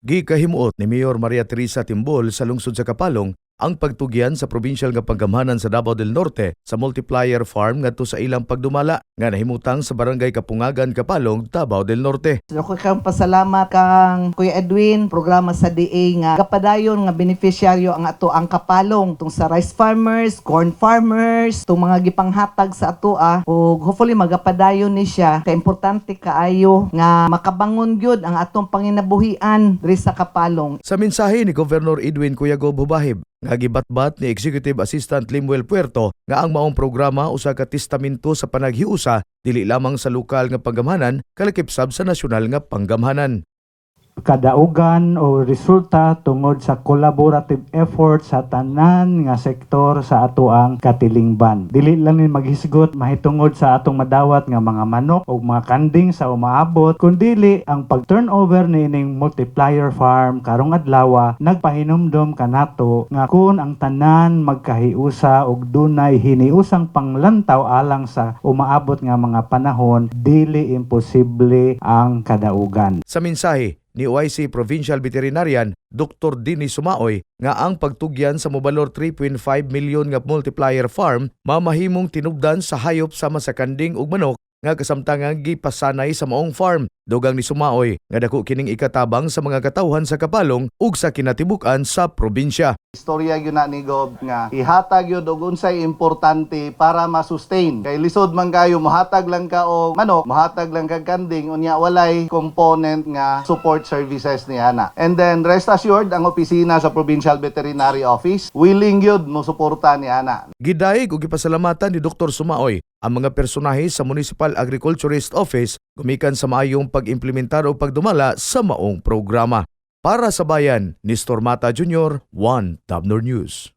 Gikahimuot ni Mayor Maria Teresa Timbol sa lungsod sa Kapalong ang pagtugyan sa provincial nga panggamhanan sa Davao del Norte sa multiplier farm ngadto sa ilang pagdumala nga nahimutang sa barangay Kapungagan Kapalong, Davao del Norte. Ako kang pasalamat kang Kuya Edwin, programa sa DA nga kapadayon nga beneficiaryo ang ato ang kapalong tung sa rice farmers, corn farmers, tung mga gipanghatag sa ato ah. ug hopefully magapadayon ni siya kay importante kaayo nga makabangon gyud ang atong panginabuhian diri sa kapalong. Sa mensahe ni Governor Edwin Cuyagob Hubahib, nga gibatbat ni Executive Assistant Limuel Puerto nga ang maong programa usa ka testamento sa panaghiusa dili lamang sa lokal nga panggamhanan kalakip-sab sa nasyonal nga panggamhanan. Kadaugan o resulta tungod sa collaborative effort sa tanan nga sektor sa atoang katilingban. Dili lang ni maghisgot mahitungod sa atong madawat nga mga manok o mga kanding sa umaabot, kundili ang pag-turnover niining multiplier farm karong adlaw nagpahinumdom kanato nga kun ang tanan magkahiusa og dunay hiniusang panglantaw alang sa umaabot nga mga panahon, dili imposible ang kadaugan. Sa mensahe ni OIC Provincial Veterinarian Dr. Dini Sumaoy nga ang pagtugyan sa mobalor 3.5 milyon nga multiplier farm mamahimong tinubdan sa hayop sama sa kanding ug manok nga kasamtangang gipasanay sa maong farm. Dugang ni Sumaoy nga dako kining ikatabang sa mga katawhan sa Kapalong ug sa kinatibuk-an sa probinsya. Istorya yun na ni Gob nga ihatag yun og unsay importante para ma-sustain. Kay lisod man kayo mohatag lang ka og manok, mohatag lang ka kanding unya walay component nga support services ni ana. And then rest assured ang opisina sa Provincial Veterinary Office willing yun mo suporta ni ana. Gidaig ug gipasalamatan ni Dr. Sumaoy ang mga personahe sa Municipal Agriculturist Office gumikan sa maayong pag-implementar o pagdumala sa maong programa. Para sa bayan, ni Mata Jr., 1 Tabnor News.